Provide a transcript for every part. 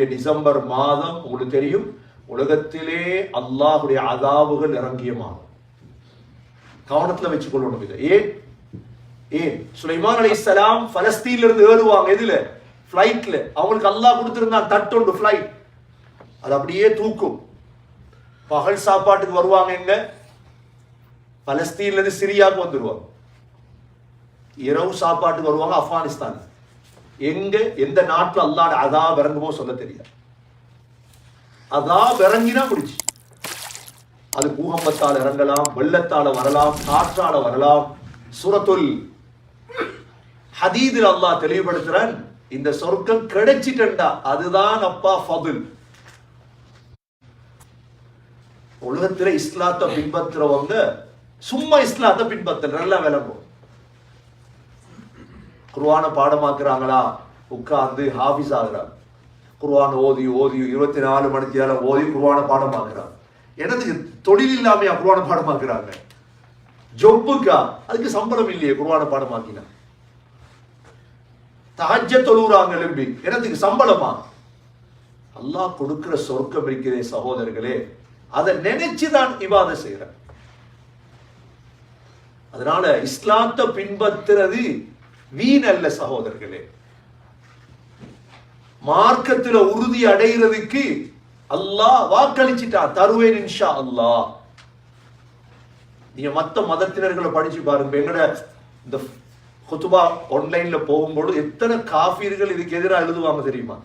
December மாதம் உங்களுக்கு தெரியும் உலகத்திலே அல்லாஹுடைய அதாவுகள் இறங்கிய மாதம். கவனத்துல வச்சுக்கொள்ளணும் இதை. ஏன்? ஏன்? சுலைமான் அலி இஸ்லாம் பலஸ்தீன்ல இருந்து ஏறுவாங்க. எதுல? பிளைட்ல அவங்களுக்கு அல்லாஹ் கொடுத்திருந்தான் தட்டுண்டு பிளைட் அது அப்படியே தூக்கும். பகல் சாப்பாட்டுக்கு வருவாங்க எங்க? பலஸ்தீன்ல இருந்து சிரியாவுக்கு வந்துருவாங்க. இரவு சாப்பாட்டுக்கு வருவாங்க ஆப்கானிஸ்தான் எங்க எந்த நாட்டில் அல்லாட அதா இறங்குமோ சொல்ல தெரியாது. அதா இறங்கினா முடிச்சு அது பூகம்பத்தால் இறங்கலாம் வெள்ளத்தால வரலாம் காற்றால வரலாம். சுரத்துல் ஹதீதில் அல்லாஹ் தெளிவுபடுத்துறான் இந்த சொர்க்கம் கிடைச்சிட்டா அதுதான் அப்பா ஃபதுல். உலகத்துல இஸ்லாத்தை பின்பற்றுறவங்க சும்மா இஸ்லாத்தை பின்பற்ற நல்லா விளங்கும் குருவான பாடமாக்குறாங்களா? உட்கார்ந்து ஹாஃபிஸ் ஆகுறாங்க குருவான ஓதி ஓதி இருபத்தி நாலு மணி நேரம் ஓதி குருவான பாடமாக்குறாங்க என்னதுக்கு தொழில் இல்லாமையா குருவான பாடமாக்குறாங்க? ஜொப்புக்கா? அதுக்கு சம்பளம் இல்லையே குருவான பாடமாக்கினா. தாஜ தொழுறாங்க எழும்பி என்னதுக்கு சம்பளமா? அல்லாஹ் கொடுக்கிற சொர்க்கம் இருக்கிறே சகோதரர்களே அதை நினைச்சுதான் இவாத செய்யறேன். அதனால இஸ்லாத்தை பின்பற்றுறது வீண் அல்ல சகோதரர்களே. மார்க்கத்துல உறுதி அடைகிறதுக்கு அல்லாஹ் வாக்களிச்சிட்டான். தருவேன் இன்ஷா அல்லாஹ். நீங்க மத்த மதத்தினர்களை படிச்சு பாருங்க. எங்கட இந்த குத்துபா ஆன்லைன்ல போகும்போது எத்தனை காஃபீர்கள் இதுக்கு எதிராக எழுதுவாங்க தெரியுமா?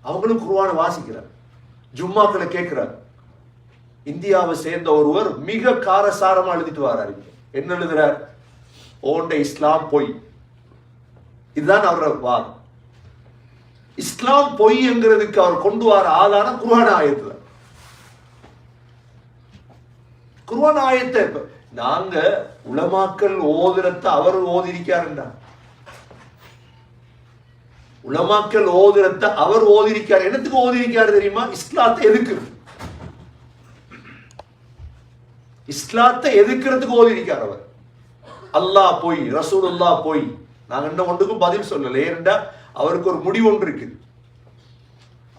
அவங்களும் குருவான வாசிக்கிறார். ஜும்மாக்களை கேட்கிறார். இந்தியாவை சேர்ந்த ஒருவர் மிக காரசாரமா எழுதிட்டு வராரு என்ன எழுதுறார்? ஓண்ட இஸ்லாம் பொய். இதுதான் அவரோட வாதம். இஸ்லாம் பொய்ங்கிறதுக்கு அவர் கொண்டு வர ஆதாரம் குருவான ஆயத்துல. குருவான ஆயத்தை நாங்க உலமாக்கள் ஓதுரத்தை அவர் ஓதிருக்காருண்டா. உலமாக்கள் ஓதுரத்தை அவர் ஓதிருக்கார். என்னத்துக்கு ஓதிருக்காரு தெரியுமா? இஸ்லாத்தை எதுக்கு இஸ்லாத்தை எதிர்க்கிறதுக்கு ஓதிருக்கார் அவர்? அல்லாஹ் போய் அல்லாஹ் போய் நாங்க இன்னும் ஒன்றுக்கும் பதில் சொல்லல. ஏனென்றால் அவருக்கு ஒரு முடிவு ஒன்று இருக்குது.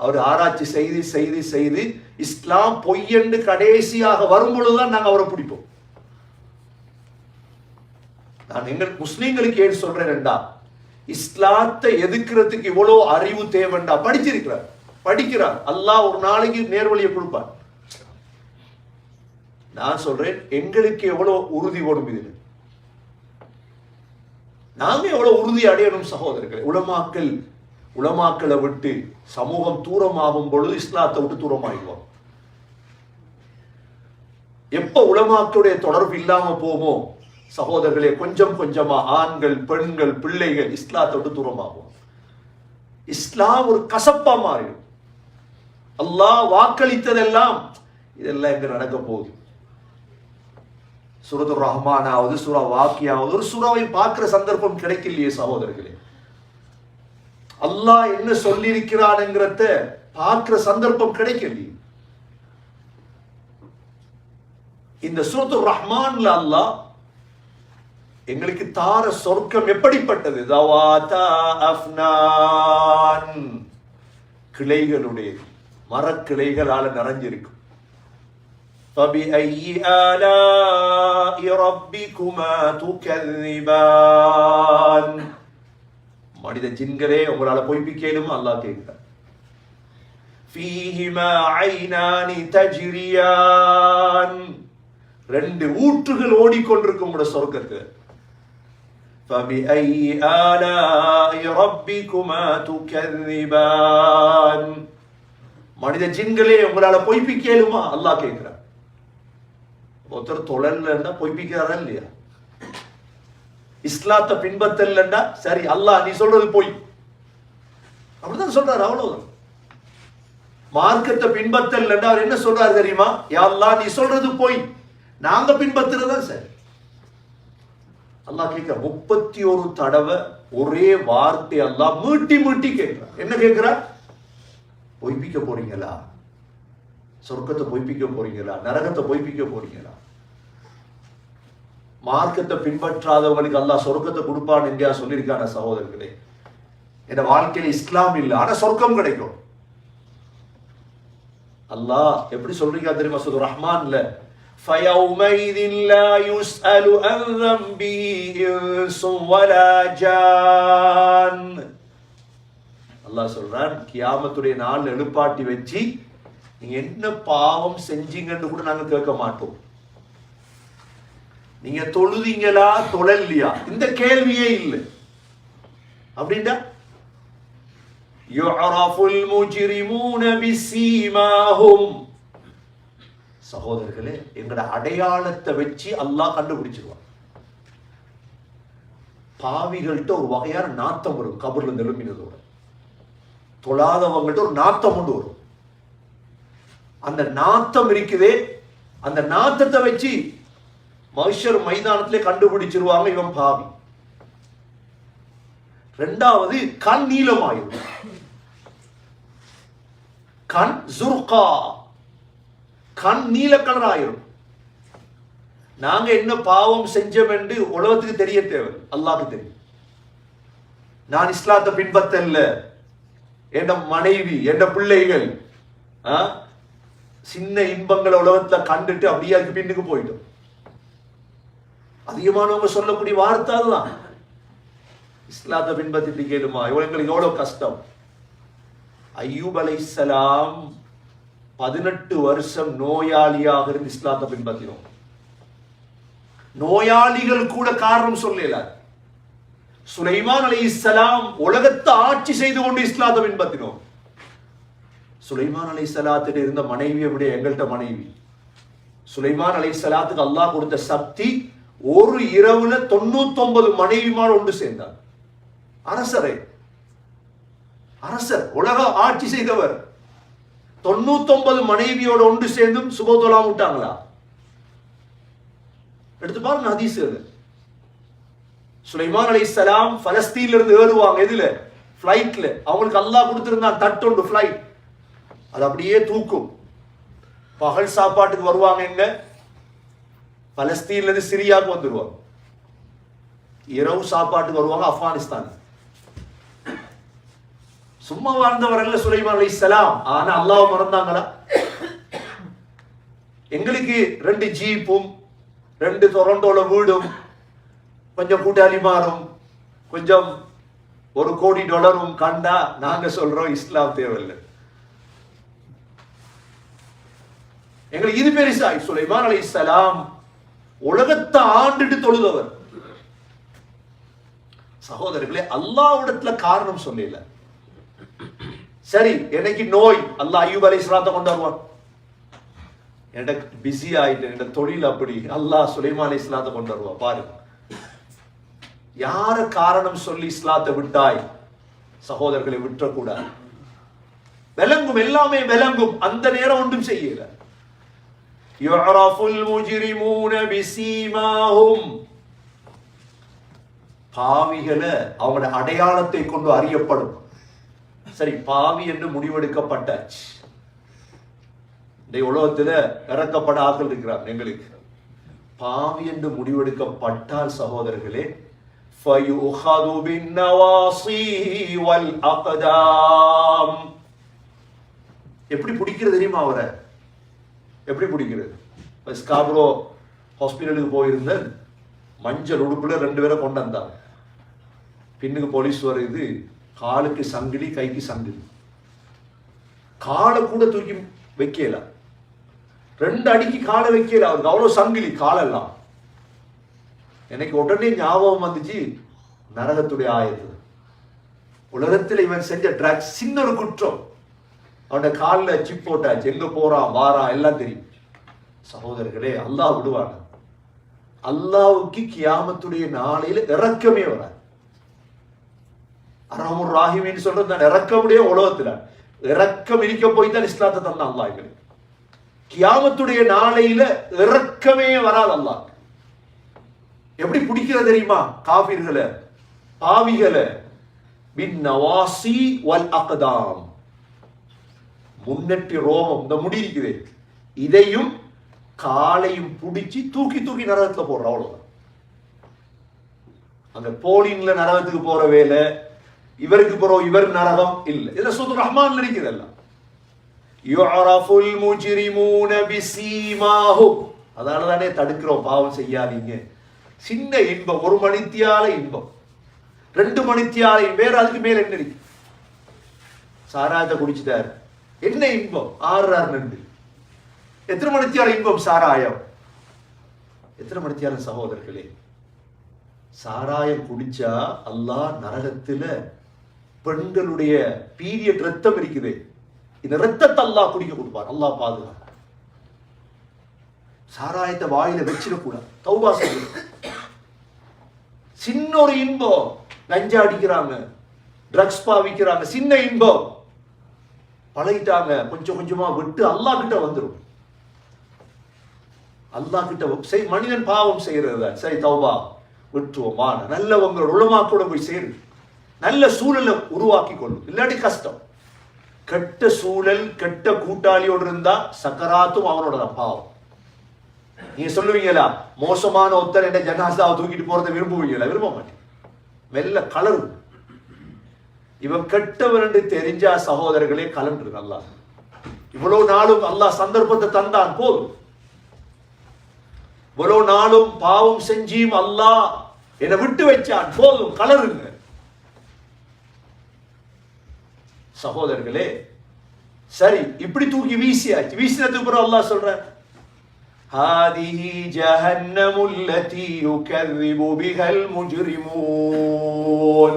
அவர் ஆராய்ச்சி செய்து செய்து செய்து இஸ்லாம் பொய் கடைசியாக வரும் பொழுதுதான் நாங்க அவரை பிடிப்போம். நான் எங்கள் முஸ்லீம்களுக்கு ஏன் சொல்றேன்டா இஸ்லாத்தை எதிர்க்கிறதுக்கு இவ்வளோ அறிவு தேவைண்டா படிச்சிருக்கிறார். படிக்கிறார். அல்லாஹ் ஒரு நாளைக்கு நேர்வழியை கொடுப்பார். நான் சொல்றேன் எங்களுக்கு எவ்வளவு உறுதி வரும் இது நாங்க எவ்வளவு உறுதி அடையணும் சகோதரர்கள். உலமாக்கள் உலமாக்களை விட்டு சமூகம் தூரமாகும் பொழுது இஸ்லாத்தை விட்டு தூரமாகிடுவோம் எப்ப உலமாக்களுடைய தொடர்பு இல்லாம போமோ சகோதரர்களே கொஞ்சம் கொஞ்சமா ஆண்கள் பெண்கள் பிள்ளைகள் இஸ்லாத்தை விட்டு தூரமாகும். இஸ்லாம் ஒரு கசப்பா மாறிடும். அல்லாஹ் வாக்களித்ததெல்லாம் இதெல்லாம் இங்க நடக்க போகுது. சுரது ரஹ்மானாவது சுரா வாக்கியாவது ஒரு சுறாவை பார்க்கிற சந்தர்ப்பம் கிடைக்கலையே சகோதரர்களே. அல்லாஹ் என்ன சொல்லியிருக்கிறான்ங்கிறத பார்க்கிற சந்தர்ப்பம் கிடைக்கலையே. இந்த சுரத்து ரஹ்மான்ல அல்லாஹ் எங்களுக்கு தார சொர்க்கம் எப்படிப்பட்டது? தவாதா அஃப்னான். கிளைகளுடைய மரக்கிளைகளால நிறைஞ்சிருக்கும் فبأي آلاء ربكما تكذبان மனித ஜின்களே உங்களால பொய்ப்பிக்கலும் அல்லாஹ் கேட்கிறார் فيهما عينان تجريان ரெண்டு ஊற்றுகள் ஓடிக்கொண்டிருக்கும் உங்களோட சொர்க்கத்துல فبأي آلاء ربكما تكذبان மனித ஜின்களே உங்களால பொய்ப்பிக்கலுமா அல்லாஹ் கேட்கிறார் ஒருத்தர் தொழல்லன்னா பொய்ப்பிக்கிறாரா இல்லையா? இஸ்லாத்தை பின்பற்றலன்னா சரி அல்லாஹ் நீ சொல்றது போய். அப்படிதான் சொல்றாரு அவ்வளவுதான். மார்க்கத்தை பின்பற்றலன்னா அவர் என்ன சொல்றாரு தெரியுமா? யா நீ சொல்றது போய். நாங்க பின்பற்றுறதா சரி. அல்லாஹ் கேட்கிற முப்பத்தி ஒரு தடவை ஒரே வார்த்தை அல்லாஹ் மீட்டி மீட்டி கேட்கிறார். என்ன கேட்கிறார்? பொய்ப்பிக்க போறீங்களா? சொர்க்கத்தை பொய்ப்பிக்க போறீங்களா நரகத்தை பொய்ப்பிக்க போறீங்களா மார்க்கத்தை பின்பற்றாதவங்களுக்கு அல்லாஹ் சொர்க்கத்தை கொடுப்பான்னு எங்கேயா சொல்லியிருக்கான சகோதரர்களே என் வாழ்க்கையில இஸ்லாம் இல்லை ஆனா சொர்க்கம் கிடைக்கும் அல்லாஹ் எப்படி சொல்றீங்க தெரியுமா சுது ரஹ்மான்ல فيومئذ لا يسأل عن ذنبه إنس ولا جان அல்லாஹ் சொல்றான் கியாமத்துடைய நாள் எழுப்பாட்டி வச்சு நீ என்ன பாவம் செஞ்சீங்கன்னு கூட நாங்க கேட்க மாட்டோம். நீங்க தொழுதீங்களா தொழல்லையா இந்த கேள்வியே இல்லை. அப்படின்டா யுஅரஃபுல் முஜ்ரிமூன பிஸீமாஹும் சகோதரர்களே எங்கட அடையாளத்தை வச்சு அல்லாஹ் கண்டுபிடிச்சிருவான். பாவிகள்கிட்ட ஒரு வகையான நாத்தம் வரும் கபர்ல நிரம்பினதோட. தொழாதவங்கள்ட்ட ஒரு நாத்தம் கொண்டு வரும். அந்த நாத்தம் இருக்குதே அந்த நாத்தத்தை வச்சு மனுஷர் மைதானத்திலே கண்டுபிடிச்சிருவாங்க இவன் பாவி. ரெண்டாவது கண் நீளமாயிரும். கண் சுர்கா கண் நீல கலர் ஆயிரும் நாங்க என்ன பாவம் செஞ்சோம் என்று உலகத்துக்கு தெரிய தேவை அல்லாஹ்க்கு தெரியும். நான் இஸ்லாத்தை பின்பற்றல. என் மனைவி என் பிள்ளைகள் ஆ, சின்ன இன்பங்களை உலகத்தை கண்டுட்டு அப்படியே பின்னுக்கு போயிடும். அதிகமானவங்க சொல்லக்கூடிய வார்த்தை அதுதான். இஸ்லாத்தை பின்பற்றிட்டு கேளுமா? இவங்களுக்கு எவ்வளவு கஷ்டம்? ஐயூப் அலைஹிஸ்ஸலாம் பதினெட்டு வருஷம் நோயாளியாக இருந்து இஸ்லாத்தை பின்பற்றினோம். நோயாளிகள் கூட காரணம் சொல்லல. சுலைமான் அலைஹிஸ்ஸலாம் உலகத்தை ஆட்சி செய்து கொண்டு இஸ்லாத்தை பின்பற்றினோம். சுலைமான் அலைஹிஸ்ஸலாத்திட்ட இருந்த மனைவியை விட எங்கள்கிட்ட மனைவி. சுலைமான் அலை சலாத்துக்கு அல்லாஹ் கொடுத்த சக்தி ஒரு இரவுல தொண்ணூத்தொன்பது மனைவிமார் ஒன்று சேர்ந்தார். அரசரே. அரசர் உலக ஆட்சி செய்தவர். தொண்ணூத்தொன்பது மனைவியோட ஒன்று சேர்ந்தும் சுபத்தொலாம் விட்டாங்களா? எடுத்து பாருங்க ஹதீஸ்கள் சுலைமான் சலாம் பலஸ்தீன்ல இருந்து ஏறுவாங்க எதுல? பிளைட்ல அவங்களுக்கு அல்லாஹ் கொடுத்திருந்தான் தட்டுண்டு ஃப்ளைட் அது அப்படியே தூக்கும். பகல் சாப்பாட்டுக்கு வருவாங்க எங்க? பலஸ்தீன்ல இருந்து சிரியாவுக்கு வந்துடுவாங்க இரவு சாப்பாட்டுக்கு வருவாங்க ஆப்கானிஸ்தான் சும்மா வாழ்ந்தவர்கள் சுலைமான் இஸ்லாம் ஆனா அல்லாஹ் மறந்தாங்களா? எங்களுக்கு ரெண்டு ஜீப்பும் ரெண்டு டொரண்டோல வீடும் கொஞ்சம் கூட்டாளி மாறும் கொஞ்சம் ஒரு கோடி டாலரும் கண்டா நாங்க சொல்றோம் இஸ்லாம் தேவையில்லை. எங்களுக்கு இது பெருசாய் சுலைமான் அலைஹிஸ்ஸலாம் உலகத்தை ஆண்டுட்டு தொழுதவர். சகோதரர்களே அல்லாவிடத்துல காரணம் சொல்லல சரி எனக்கு நோய்? அல்லா ஐயூப் அலைஹிஸ்ஸலாத்தை கொண்டு வருவான். எனக்கு பிஸி ஆயிட்டு என் தொழில் அப்படி. அல்லாஹ் சுலைமான் அலைஹிஸ்ஸலாத்தை கொண்டு வருவான். பாரு. யார காரணம் சொல்லி இஸ்லாத்தை விட்டாய்? சகோதரர்களை விட்டுறக்கூடாது. விளங்கும் எல்லாமே விளங்கும். அந்த நேரம் ஒன்றும் செய்யல. يعرف المجرمون بسيماهم பாவிகளை அவங்களோட அடையாளத்தை கொண்டு அறியப்படும் சரி பாவி என்று முடிவெடுக்கப்பட்டாச்சு இந்த உலகத்துல இறக்கப்பட ஆக்கள் இருக்கிறார் எங்களுக்கு பாவி என்று முடிவெடுக்கப்பட்டால் சகோதரர்களே فَيُؤْخَذُ بِالنَّوَاصِي وَالْأَقْدَامِ எப்படி பிடிக்கிறது தெரியுமா அவரை எப்படி பிடிக்கிறது? இப்ப ஸ்காப்ரோ ஹாஸ்பிட்டலுக்கு போயிருந்தேன். மஞ்சள் உடுப்புல ரெண்டு பேரை கொண்டு வந்தாங்க. பின்னுக்கு போலீஸ் வருது. காலுக்கு சங்கிலி கைக்கு சங்கிலி. காலை கூட தூக்கி வைக்கல. ரெண்டு அடிக்கு காலை வைக்கல. அவருக்கு அவ்வளவு சங்கிலி காலெல்லாம். எனக்கு உடனே ஞாபகம் வந்துச்சு நரகத்துடைய ஆயத்து. உலகத்தில் இவன் செஞ்ச ட்ராக்ஸ் சின்ன ஒரு குற்றம். அவனோட காலில் சிப் போட்டாச்சு. எங்கே போகிறான் வாரான் எல்லாம் தெரியும். சகோதரர்களே அல்லாஹ் விடுவாங்க அல்லாவுக்கு கியாமத்துடைய நாளையில இறக்கமே வராது. அரமுர் ராகிமின்னு சொல்றது நான் இறக்கமுடைய உலகத்துல. இறக்கம் இருக்க போய் தான் இஸ்லாத்தை தந்தான் அல்லாஹ் எங்களுக்கு. கியாமத்துடைய நாளையில இறக்கமே வராது அல்லாஹ். எப்படி பிடிக்கிறது தெரியுமா? காபிர்களை பாவிகளை. பின் நவாசி வல் அக்தாம். முன்னெட்டி ரோமம் இந்த முடி இருக்குது. இதையும் காலையும் பிடிச்சி தூக்கி தூக்கி நரகத்துல போடுற அவ்வளவுதான். அந்த போலின்ல நரகத்துக்கு போற வேலை இவருக்கு போறோம் இவர் நரகம் இல்ல. இதுல சுத்து ரஹ்மான் இருக்குது எல்லாம். யுஅரஃபுல் முஜ்ரிமூன பிஸீமாஹும் அதனால தானே தடுக்கிறோம் பாவம் செய்யாதீங்க. சின்ன இன்பம் ஒரு மணித்தியால இன்பம். ரெண்டு மணித்தியால வேற அதுக்கு மேல என்ன இருக்கு? சாராயத்தை குடிச்சிட்டாரு. என்ன இன்பம்? ஆறுறாரு நண்டு எத்தனை மணித்தியால இன்பம்? சாராயம். எத்தனை மணித்தியால சகோதரர்களே சாராயம் குடிச்சா அல்லாஹ் நரகத்துல பெண்களுடைய பீரியட் ரத்தம் இருக்குது. இந்த ரத்தத்தை அல்லாஹ் குடிக்க கொடுப்பார் அல்லாஹ் பாதுகாப்பு சாராயத்தை வாயில வச்சிடக்கூடாது. தௌபா செய்யணும் சின்ன ஒரு இன்பம். லஞ்சா அடிக்கிறாங்க. ட்ரக்ஸ் பாவிக்கிறாங்க. சின்ன இன்பம். பழகிட்டாங்க. கொஞ்சம் கொஞ்சமா விட்டு அல்லாஹ் கிட்ட வந்துடும் அல்லாஹ் கிட்ட செய் மனிதன் பாவம் செய்யறது சரி தௌபா. நல்ல வான நல்லவங்களோட உளமாக்கூட போய் சேரு. நல்ல சூழலை உருவாக்கி கொள்ளும் இல்லாட்டி கஷ்டம். கெட்ட சூழல் கெட்ட கூட்டாளியோடு இருந்தா சக்கராத்தும் அவனோட தான் பாவம். நீங்க சொல்லுவீங்களா? மோசமான ஒத்தர் என்ன ஜனாசாவை தூக்கிட்டு போறதை விரும்புவீங்களா? விரும்ப மாட்டேன். மெல்ல கலரும். இவன் கெட்டவன் என்று தெரிஞ்சா சகோதரர்களே கலன்று நல்லா இவ்வளவு நாளும் அல்லாஹ் சந்தர்ப்பத்தை தந்தான் போதும் இவ்வளவு நாளும் பாவம் செஞ்சியும் அல்லாஹ் என்னை விட்டு வச்சான் போதும் கலருங்க சகோதரர்களே சரி இப்படி தூக்கி வீசியாச்சு வீசினதுக்கு அப்புறம் அல்லாஹ் சொல்ற هذه جهنم التي يكذب بها المجرمون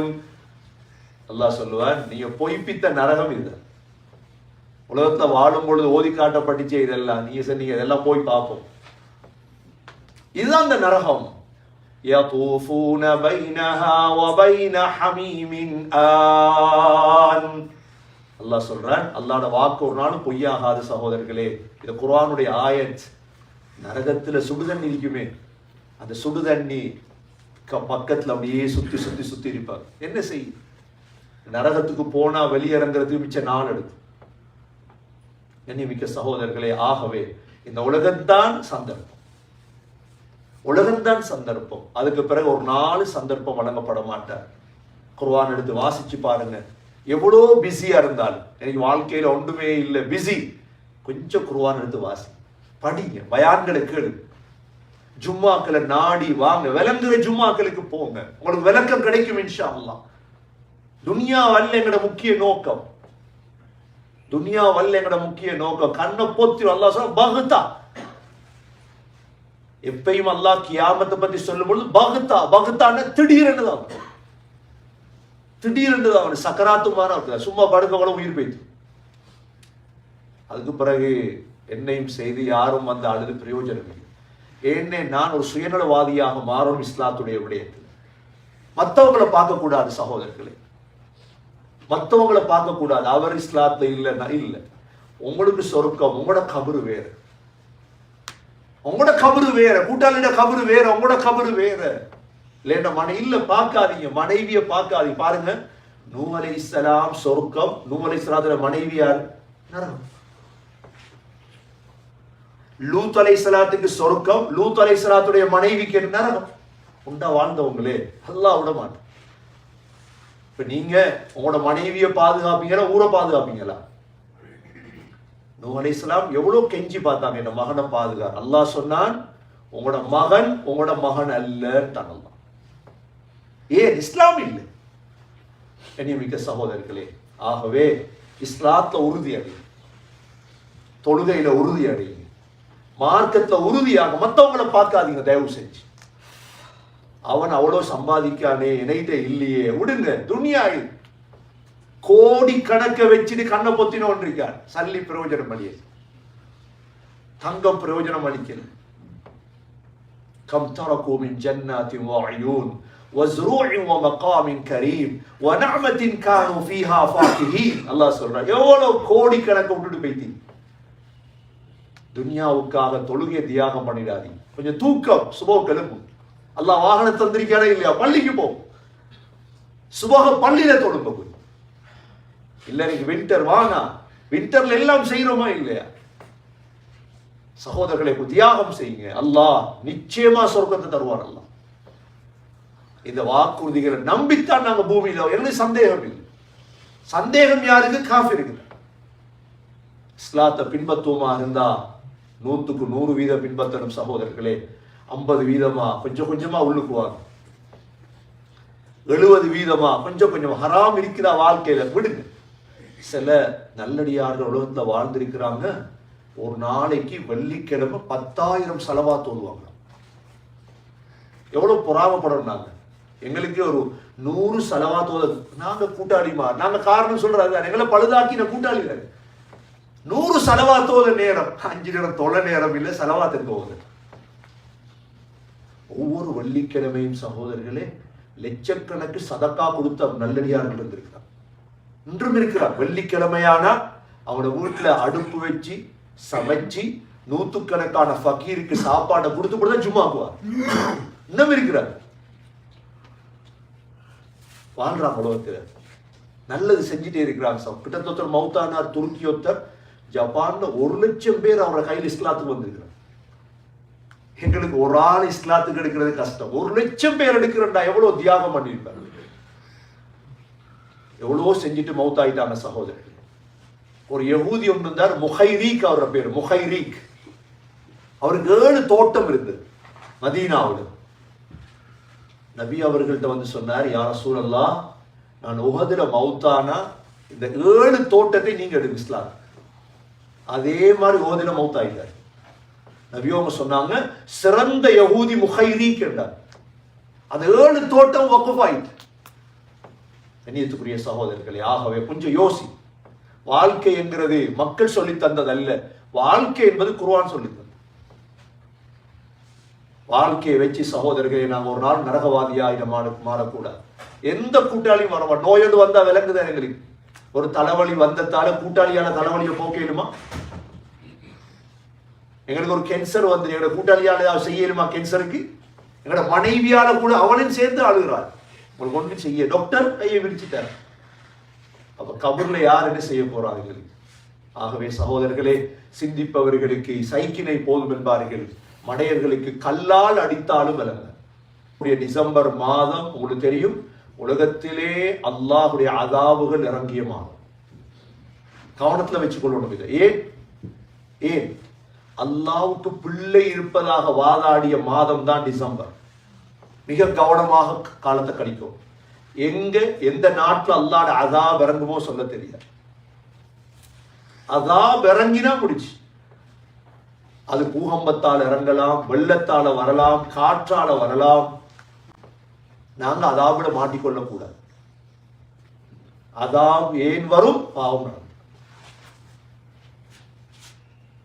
அல்லாஹ் சொல்லுவான் நீங்க பொய்ப்பித்த நரகம் இது உலகத்துல வாழும் பொழுது ஓதி காட்டப்பட்டுச்சே இதெல்லாம் நீங்க சொன்னீங்க இதெல்லாம் போய் பார்ப்போம் இதுதான் அந்த நரகம் يطوفون بينها وبين حميم آن அல்லாஹ் சொல்றான் அல்லாஹ்வோட வாக்கு ஒரு நாளும் பொய்யாகாது சகோதரர்களே இது குர்ஆனுடைய ஆயத் நரகத்துல சுடுதண்ணி இருக்குமே அந்த சுடுதண்ணி க- பக்கத்துல அப்படியே சுத்தி சுத்தி சுத்தி இருப்பாங்க என்ன செய்யும் நரகத்துக்கு போனா வெளியிறங்கிறதுக்கு மிச்ச நாள் எடுக்கும் மிக்க சகோதரர்களே ஆகவே இந்த உலகம்தான் சந்தர்ப்பம். உலகம்தான் சந்தர்ப்பம். அதுக்கு பிறகு ஒரு நாலு சந்தர்ப்பம் வழங்கப்பட மாட்டார். குர்வான் எடுத்து வாசிச்சு பாருங்க. எவ்வளோ பிஸியா இருந்தாலும் எனக்கு வாழ்க்கையில ஒன்றுமே இல்லை பிஸி. கொஞ்சம் குர்வான் எடுத்து வாசி. படிங்க பயான்களை கேளு. ஜும்மாக்களை நாடி வாங்க. விளங்குற ஜும்மாக்களுக்கு போங்க. உங்களுக்கு விளக்கம் கிடைக்கும் இன்ஷா அல்லாம் துனியா வல்ல எங்கட முக்கிய நோக்கம். துனியா வல்ல எங்கட முக்கிய நோக்கம். கண்ணை பொத்தி அல்லாஹ் சொல்ல பகுத்தா. எப்பயும் அல்லாஹ் கியாமத்தை பத்தி சொல்லும் பொழுது பகுத்தா. பகுத்தான திடீரென்று தான். திடீரென்று தான். அவன் சக்கராத்துமாரா இருக்கு சும்மா படுக்க கூட உயிர் போயிட்டு அதுக்கு பிறகு என்னையும் செய்து யாரும் வந்து அழுது பிரயோஜனம் இல்லை ஏன்னே நான் ஒரு சுயநலவாதியாக மாறும் இஸ்லாத்துடைய விடயத்தில். மற்றவங்களை பார்க்கக்கூடாது சகோதரர்களே. மற்றவங்களை பார்க்கக்கூடாது. அவர் இஸ்லாத்தை இல்லைன்னா இல்லை. உங்களுக்கு சொர்க்கம் உங்களோட கபரு வேற. உங்களோட கபரு வேற. கூட்டாளியோட கபரு வேற உங்களோட கபரு வேற. இல்லைன்னா மனை இல்ல பார்க்காதீங்க. மனைவியை பார்க்காதீங்க. பாருங்க. நூ அலை இஸ்லாம் சொர்க்கம். நூ அலை இஸ்லாத்துல மனைவி யார்? நரகம். லூத் அலை சலாத்துக்கு சொர்க்கம். லூத் அலை சலாத்துடைய மனைவிக்கு என்ன நரகம்? உண்டா வாழ்ந்தவங்களே. அல்லாஹ் விட மாட்டேன். இப்போ நீங்க உங்களோட மனைவியை பாதுகாப்பீங்களா? ஊரை பாதுகாப்பீங்களா? நூ இஸ்லாம் எவ்வளவு கெஞ்சி பார்த்தாங்க என் மகனை பாதுகா அல்லாஹ் சொன்னான் உங்களோட மகன் உங்களோட மகன் அல்லன்ட்டான் அல்லாஹ். ஏன்? இஸ்லாம் இல்லை. மிக்க சகோதரர்களே ஆகவே இஸ்லாத்துல உறுதி அடையும் தொழுகையில உறுதி அடையும் மார்க்கத்தில் உறுதியாக மத்தவங்கள பார்க்காதீங்க தயவு செஞ்சு. அவன் அவ்வளவு சம்பாதிக்கானே என்கிட்ட இல்லையே விடுங்க துனியா இது. கோடி கணக்க வச்சுட்டு கண்ணை பொத்தினோன் இருக்கான் சல்லி பிரயோஜனம் அளிய தங்கம் பிரயோஜனம் அளிக்கல கம் தரகு மின் ஜன்னாத்தின் வஅயூன் وزروع ومقام كريم ونعمة كانوا فيها فاكهين அல்லாஹ் சொல்றான் எவ்வளவு கோடி கணக்க விட்டுட்டு போயிட்டீங்க துனியாவுக்காக தொழுகையை தியாகம் பண்ணிடாதீங்க கொஞ்சம் தூக்கம் சுபோ கிளம்பும் அல்லாஹ் வாகனம் தந்திருக்கானே இல்லையா? பள்ளிக்கு போ. சுபக பள்ளியில தொழுங்க போய். இல்ல நீங்க வின்டர் வாங்க. வின்டர்ல எல்லாம் செய்யறோமா இல்லையா? சகோதரர்களை தியாகம் செய்யுங்க. அல்லாஹ் நிச்சயமா சொர்க்கத்தை தருவார் அல்லாஹ். இந்த வாக்குறுதிகளை நம்பித்தான் நாங்க பூமியில எனக்கு சந்தேகம் இல்லை. சந்தேகம் யாருக்கு? காஃபிருக்கு இஸ்லாத்தை பின்பத்துவமா இருந்தா நூத்துக்கு நூறு வீத பின்பற்றணும் சகோதரர்களே. ஐம்பது வீதமா கொஞ்சம் கொஞ்சமா உள்ளுக்குவாங்க எழுபது வீதமா கொஞ்சம் கொஞ்சம். ஹராம் இருக்கிற வாழ்க்கையில விடுங்க. சில நல்லடியார்கள் உலகத்துல வாழ்ந்திருக்கிறாங்க. ஒரு நாளைக்கு வெள்ளிக்கிழமை பத்தாயிரம் செலவா தோல்வாங்க எவ்வளவு பொறாமப்படணும் நாங்க? எங்களுக்கு ஒரு நூறு செலவா தோத நாங்க கூட்டாளிமா? நாங்க காரணம் சொல்றாங்க. எங்களை பழுதாக்கின கூட்டாளிகள். நூறு செலவா தோத நேரம். அஞ்சு நேரம் தொலை நேரம் இல்லை செலவா போகுது ஒவ்வொரு வெள்ளிக்கிழமையும் சகோதரர்களே லட்சக்கணக்கு சதக்கா கொடுத்த நல்லடியார்கள் இருந்திருக்கிறார் இன்றும் இருக்கிறார் வெள்ளிக்கிழமையானா அவனோட வீட்டுல அடுப்பு வச்சு சமைச்சு நூத்துக்கணக்கான ஃபக்கீருக்கு சாப்பாடை கொடுத்து கூட தான் சும்மாக்குவார் இன்னும் இருக்கிறார். வாழ்றான் உலகத்தில். நல்லது செஞ்சுட்டே இருக்கிறாங்க சார் கிட்டத்தொத்தர் மௌத்தானார் துருக்கி ஒத்தர் ஜப்பான்ல ஒரு லட்சம் பேர் அவரோட கையில் இஸ்லாத்துக்கு வந்திருக்கிறார். எங்களுக்கு ஒரு ஆள் இஸ்லாத்துக்கு எடுக்கிறது கஷ்டம். ஒரு லட்சம் பேர் எடுக்கிறண்டா எவ்வளோ தியாகம் பண்ணியிருப்பாரு? எவ்வளோ செஞ்சுட்டு மௌத்தாயிட்டாங்க சகோதரர்கள். ஒரு யகூதி ஒன்று இருந்தார் முஹைரீக் அவரோட பேர் முஹைரீக். அவருக்கு ஏழு தோட்டம் இருந்தது மதீனாவில். நபி அவர்கள்ட்ட வந்து சொன்னார் யார சூழல்லா நான் உகதுல மௌத்தானா இந்த ஏழு தோட்டத்தை நீங்க எடுங்க இஸ்லாம் அதே மாதிரி உகதுல மவுத்தாயிட்டார். நபி சொன்னாங்க சிறந்த யகூதி முஹைரீக் என்றார். அந்த ஏழு தோட்டம் வக்குஃபாயிட்டு கண்ணியத்துக்குரிய சகோதரர்களே ஆகவே கொஞ்சம் யோசி. வாழ்க்கை என்கிறது மக்கள் சொல்லி தந்ததல்ல. வாழ்க்கை என்பது குருவான் சொல்லி தந்தது. வாழ்க்கையை வச்சு சகோதரர்களே நாங்கள் ஒரு நாள் நரகவாதியாக மாற மாறக்கூடாது. எந்த கூட்டாளியும் வரமா நோயோடு வந்தா விளங்குதான் எங்களுக்கு. ஒரு தலைவலி வந்ததால கூட்டாளியான தலைவலியை போக்கலுமா எங்களுக்கு ஒரு கேன்சர் வந்து எங்களோட கூட்டாளியால் ஏதாவது செய்யணுமா கேன்சருக்கு எங்களோட மனைவியால் கூட அவனையும் சேர்ந்து ஆளுகிறார் உங்களுக்கு ஒன்றும் செய்ய டாக்டர் கையை விரிச்சுட்டார் அப்போ கபூரில் யார் என்ன செய்ய போறார்கள்? ஆகவே சகோதரர்களே சிந்திப்பவர்களுக்கு சைக்கினை போதும் என்பார்கள். மடையர்களுக்கு கல்லால் அடித்தாலும் விளங்க. டிசம்பர் மாதம் உங்களுக்கு தெரியும் உலகத்திலே அல்லாஹுடைய அதாவுகள் இறங்கிய மாதம். கவனத்துல வச்சுக்கொள்ளணும் இதை. ஏன்? ஏன்? அல்லாவுக்கு பிள்ளை இருப்பதாக வாதாடிய மாதம் தான் டிசம்பர். மிக கவனமாக காலத்தை கழிக்கும் எங்க எந்த நாட்டில் அல்லாட அதா இறங்குமோ சொல்ல தெரியாது. அதா இறங்கினா முடிச்சு அது பூகம்பத்தால் இறங்கலாம் வெள்ளத்தால வரலாம் காற்றால வரலாம். நாங்க அதாவிட மாட்டிக்கொள்ள கூடாது அதாப் ஏன் வரும்? பாவம்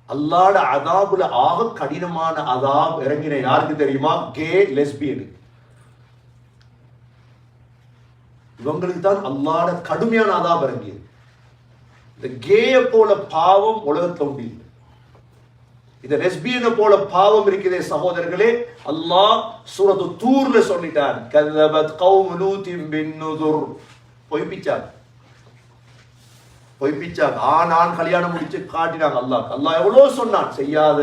அல்லாட அதாபுல ஆக கடினமான அதாப் இறங்கின யாருக்கு தெரியுமா? கே லெஸ்பியனு இவங்களுக்கு தான் அல்லாட கடுமையான அதாப் இறங்கியது. இந்த கேய போல பாவம் உலகத்தில் உண்டு இல்லை. இந்த லெஸ்பியனை போல பாவம் இருக்கிறதே சகோதரர்களே அல்லாஹ் சூரத்து தூர்ல சொல்லிட்டான். கதபத் கௌம் லூத்தின் பின் பொய்ப்பிச்சாங்க பொய்ப்பிச்சாங்க ஆண் கல்யாணம் முடிச்சு காட்டினாங்க அல்லாஹ். அல்லாஹ் எவ்வளவு சொன்னான்? செய்யாத.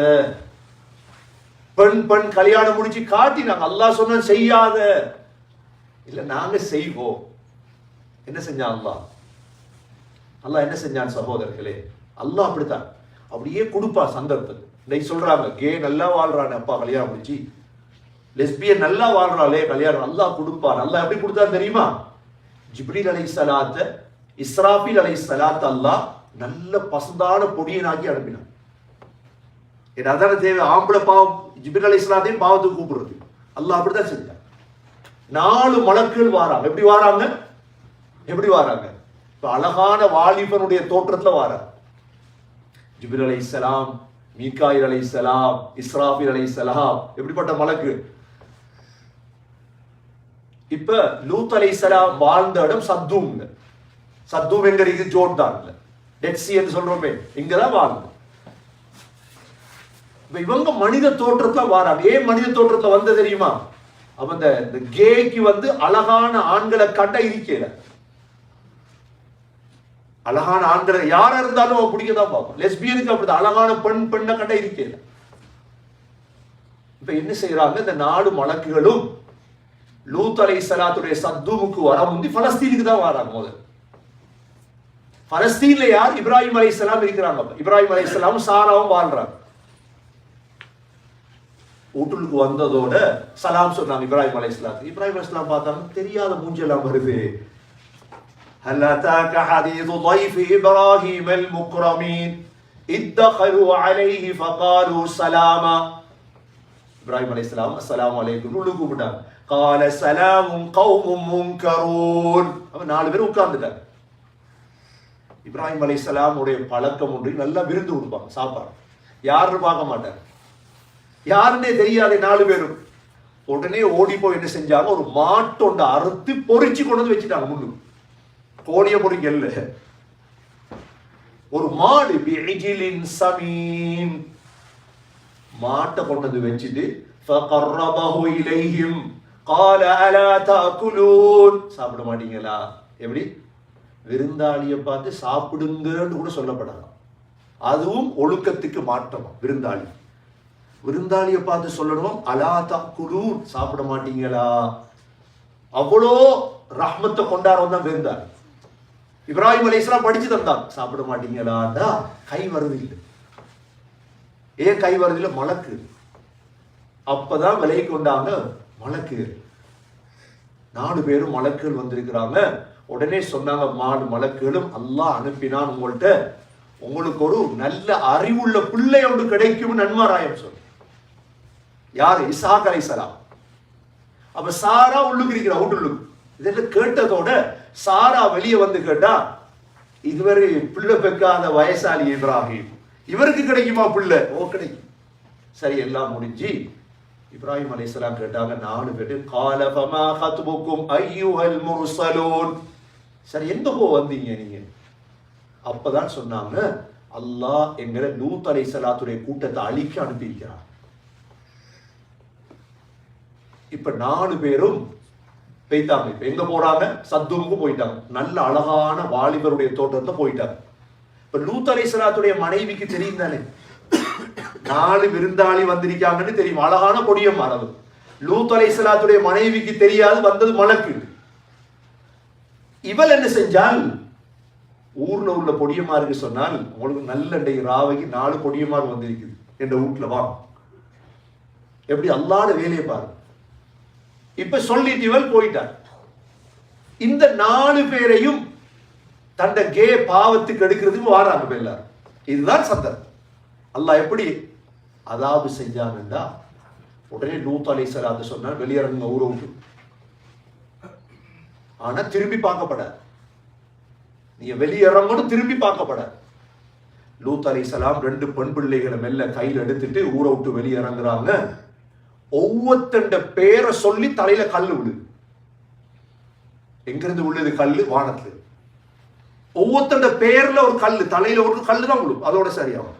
பெண் பெண் கல்யாணம் முடிச்சு காட்டினாங்க. அல்லாஹ் சொன்ன செய்யாத. இல்ல நாங்க செய்வோம். என்ன செஞ்சான் அல்லாஹ்? அல்லாஹ் என்ன செஞ்சான் சகோதரர்களே? அல்லாஹ் அப்படித்தான். அப்படியே கொடுப்பா சந்தர்ப்பத்தை இன்னைக்கு சொல்றாங்க கே நல்லா வாழ்றானே அப்பா கல்யாணம் முடிச்சு. லெஸ்பியன் நல்லா வாழ்றாளே கல்யாணம். நல்லா கொடுப்பா நல்லா எப்படி கொடுத்தா தெரியுமா? ஜிப்ரீல் அலை சலாத்தை இஸ்ராபில் அலை சலாத் அல்லாஹ் நல்ல பசந்தான பொடியனாக்கி அனுப்பினான். என் அதான தேவை ஆம்பளை பாவம் ஜிபின் அலை இஸ்லாத்தையும் பாவத்துக்கு கூப்பிடுறது. அல்லாஹ் அப்படிதான் செஞ்சான். நாலு மலக்குகள் வாராங்க. எப்படி வாராங்க? எப்படி வாராங்க? இப்ப அழகான வாலிபனுடைய தோற்றத்துல வாராங்க. ஜிபிர் அலை சலாம் மீகாயில் அலை சலாம் இஸ்ராபில் அலை சலாம் எப்படிப்பட்ட மலக்கு இப்ப லூத் அலை சலாம் வாழ்ந்த இடம் சத்தூம் சத்தூம் எங்க இருக்கு ஜோர்டான்ல டெட் சி என்று சொல்றோமே இங்கதான் வாழ்ந்து இவங்க மனித தோற்றத்துல வாராங்க ஏன் மனித தோற்றத்துல வந்த தெரியுமா? அப்ப இந்த கேக்கு வந்து அழகான ஆண்களை கண்ட இருக்கல அழகான ஆண்களை யாரா இருந்தாலும் அவன் பிடிக்கதான் பார்ப்போம் லெஸ்பியனுக்கு அப்படி அழகான பெண் பெண்ணை கண்ட இருக்கல இப்ப என்ன செய்யறாங்க இந்த நாடு மலக்குகளும் லூத் அலை சலாத்துடைய சத்துமுக்கு வர முந்தி பலஸ்தீனுக்கு தான் வராங்க முதல் பலஸ்தீன்ல யார் இப்ராஹிம் அலைஹிஸ்ஸலாம் இருக்கிறாங்க அப்ப. இப்ராஹிம் அலைஹிஸ்ஸலாம் சாராவும் வாழ்றாங்க வீட்டுக்கு வந்ததோட சலாம் சொன்னாங்க இப்ராஹிம் அலைஹிஸ்ஸலாம் இப்ராஹிம் அலைஹிஸ்ஸலாம் பார்த்தாங்க தெரியாத மூஞ்செல்லாம் வருது هل أتاك حديث ضيف إبراهيم المكرمين إذ دخلوا عليه فقالوا سلاما இப்ராஹிம் அலைஹிஸ்ஸலாம் அஸ்ஸலாமு அலைக்கும் உள்ள கூப்பிட்டாங்க قال سلام قوم منكرون அப்ப நாலு பேர் உட்கார்ந்துட்டாங்க இப்ராஹிம் அலி உடைய பழக்கம் ஒன்று நல்லா விருந்து கொடுப்பாங்க சாப்பாடு. யாரும் பார்க்க மாட்டார். யாருன்னே தெரியாத நாலு பேரும். உடனே ஓடி போய் என்ன செஞ்சாங்க? ஒரு மாட்டொண்டை அறுத்து பொறிச்சு கொண்டு வந்து வச்சுட்டாங்க முன்னுக்கு கோழிய பொறிக்க இல்லை ஒரு மாடு சமீம். மாட்டை கொண்டு வந்து வச்சுட்டு சாப்பிட மாட்டீங்களா? எப்படி? விருந்தாளியை பார்த்து சாப்பிடுங்கன்னு கூட சொல்லப்படலாம். அதுவும் ஒழுக்கத்துக்கு மாற்றம்? விருந்தாளி. விருந்தாளியை பார்த்து சொல்லணும் அலாதா தக்குலூன் சாப்பிட மாட்டீங்களா? அவ்வளோ ரஹ்மத்தை கொண்டாடுறவன் தான் விருந்தாளி. இப்ராஹிம் அலைஹிஸ்ஸலாம் படிச்சு தந்தான். சாப்பிட மாட்டீங்களாடா கை வருது இல்லை. ஏன் கை வருது இல்லை? மலக்கு. அப்பதான் விலை கொண்டாங்க. மலக்கு. நாலு பேரும் மலக்குகள் வந்திருக்கிறாங்க. உடனே சொன்னாங்க மாடு மலக்குகளும் அல்லாஹ் அனுப்பினான் உங்கள்கிட்ட உங்களுக்கு ஒரு நல்ல அறிவுள்ள பிள்ளை ஒன்று கிடைக்கும் நன்மாராயம் சொல்லி. யாரு? இசாக் அலைசலாம் அப்ப சாரா உள்ளுக்கு இருக்கிறா அவுட்டுள்ளுக்கு இதெல்லாம் கேட்டதோட சாரா வெளியே வந்து கேட்டா இதுவரை பிள்ளை பெக்காத வயசாளி இப்ராஹிம். இவருக்கு கிடைக்குமா பிள்ளை? ஓ கிடைக்கும். சரி எல்லாம் முடிஞ்சு இப்ராஹிம் அலைஹிஸ்ஸலாம் கேட்டாங்க நாலு பேர் கால ஹத்புக்கும் ஐயுஹல் முர்சலூன் சரி எந்த போ வந்தீங்க நீங்க? அப்பதான் சொன்னாங்க அல்லாஹ் எங்களை லூத் சலாத்துடைய கூட்டத்தை அழிக்க அனுப்பியிருக்கிறார் இப்ப நாலு பேரும் பெய்தாங்க இப்ப எங்க போறாங்க? சத்துமுக்கு போயிட்டாங்க. நல்ல அழகான வாலிபருடைய தோட்டத்தை போயிட்டாங்க. இப்ப லூத் சலாத்துடைய மனைவிக்கு தெரியும் தானே? நாலு விருந்தாளி வந்திருக்காங்கன்னு தெரியும். அழகான கொடியம் மரபு லூத் சலாத்துடைய மனைவிக்கு தெரியாது வந்தது மலக்கு. இவள் என்ன செஞ்சால்? ஊர்ல உள்ள பொடியமாருக்கு சொன்னால் உங்களுக்கு நல்ல இன்றைக்கு ராவைக்கு நாலு பொடியமார் வந்திருக்குது. என்ற வீட்டுல வா. எப்படி அல்லாத வேலையை பாரு. இப்ப சொல்லிட்டு இவள் போயிட்டார் இந்த நாலு பேரையும் தண்ட கே பாவத்துக்கு எடுக்கிறதுக்கு வாராங்க எல்லாரும். இதுதான் சந்தர்ப்பம் அல்லாஹ் எப்படி அதாவது செஞ்சாங்கண்டா உடனே நூத்தாலை அலை சலாத்து சொன்னார் வெளியிறங்க ஊரை விட்டு. ஆனா திரும்பி பார்க்கப்படாது நீ வெளியிறங்கணும் திரும்பி பார்க்கப்படாது லூத் அலை சலாம் ரெண்டு பெண் பிள்ளைகளை மெல்ல கையில் எடுத்துட்டு ஊரை விட்டு வெளியிறங்குறாங்க. ஒவ்வொருத்தண்ட பேரை சொல்லி தலையில கல் விடுது எங்கிருந்து உள்ளது கல்லு? வானத்துல. ஒவ்வொருத்தண்ட பேர்ல ஒரு கல்லு. தலையில ஒரு கல்லு தான் விழும். அதோட சரியாகும்.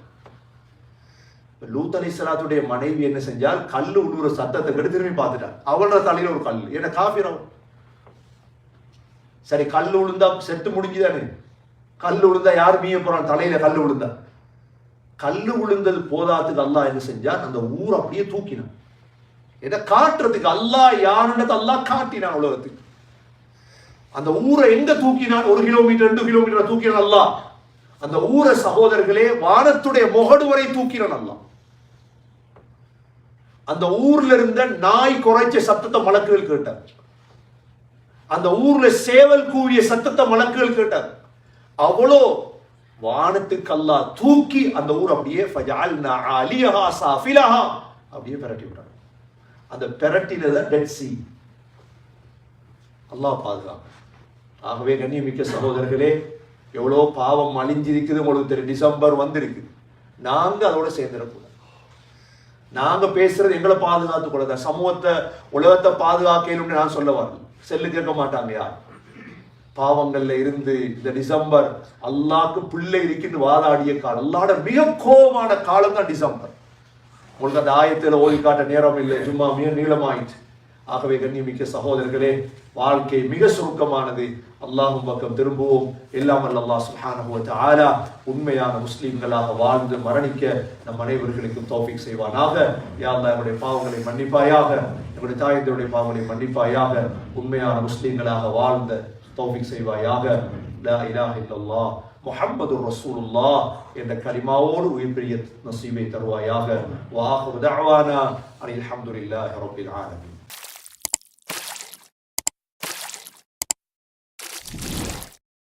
இப்ப லூத் அலி சலாத்துடைய மனைவி என்ன செஞ்சால் கல்லு விழுற சத்தத்தை கெடு திரும்பி பார்த்துட்டான் அவளோட தலையில ஒரு கல் ஏன்னா காபிரம் சரி கல் விழுந்தா செத்து முடிஞ்சுதானே? கல் விழுந்தா யார் மீய போறான்? தலையில கல்லு விழுந்தா கல்லு விழுந்தது போதாத்துக்கு அல்லாஹ் என்ன செஞ்சான்? அந்த ஊர் அப்படியே தூக்கினான். என்ன காட்டுறதுக்கு? அல்லாஹ் யாருன்றது அல்லாஹ் காட்டினான் உலகத்துக்கு. அந்த ஊரை எங்க தூக்கினான்? ஒரு கிலோமீட்டர் ரெண்டு கிலோமீட்டர் தூக்கினான் அல்லாஹ். அந்த ஊரை சகோதரர்களே வானத்துடைய முகடு வரை தூக்கினான் அல்லாஹ். அந்த ஊர்ல இருந்த நாய் குறைச்ச சத்தத்தை மலக்குகள் கேட்டார். அந்த ஊர்ல சேவல் கூறிய சத்தத்தை மலக்குகள் கேட்டார். அவ்வளோ வானத்துக்கு தூக்கி அந்த ஊர் அப்படியே அலியஹா அப்படியே பெரட்டி விட்டாங்க அந்த பெரட்டினத டெட் சி அல்லாஹ் பாதுகாப்பு ஆகவே கண்ணியமிக்க சகோதரர்களே எவ்வளோ பாவம் அழிஞ்சிருக்குது உங்களுக்கு தெரியும். டிசம்பர் வந்திருக்கு. நாங்க அதோட சேர்ந்துடக்கூடாது. நாங்க பேசுறது எங்களை பாதுகாத்து கூடாது சமூகத்தை உலகத்தை பாதுகாக்கணும்னு நான் சொல்ல வரல. செல்லு கேட்க மாட்டாங்க யார்? பாவங்கள்ல இருந்து இந்த டிசம்பர் அல்லாக்கு பிள்ளை இருக்குன்னு வாதாடிய காலம். அல்லாட மிக கோபமான காலம் தான் டிசம்பர். உங்களுக்கு அந்த ஆயத்தில் ஓதி காட்ட நேரம் இல்லை. சும்மா மிக நீளமாயிடுச்சு. ஆகவே கண்ணியமிக்க சகோதரர்களே வாழ்க்கை மிக சுருக்கமானது. அல்லாஹும் பக்கம் திரும்புவோம். எல்லாம் அல்லா சுப்ஹானஹு ஆலா உண்மையான முஸ்லீம்களாக வாழ்ந்து மரணிக்க நம் அனைவர்களுக்கும் தோப்பிக் செய்வானாக. யா எங்களுடைய பாவங்களை மன்னிப்பாயாக. எங்களுடைய தாயத்தினுடைய பாவங்களை மன்னிப்பாயாக. உண்மையான முஸ்லீம்களாக வாழ்ந்த தோப்பிக் செய்வாயாக. லா இலாஹ இல்லல்லாஹ். முஹம்மது ரசூலுல்லாஹ் என்ற கலிமாவோடு உயிர் نصيبي ترواياها தருவாயாக دعوانا أن الحمد لله رب العالمين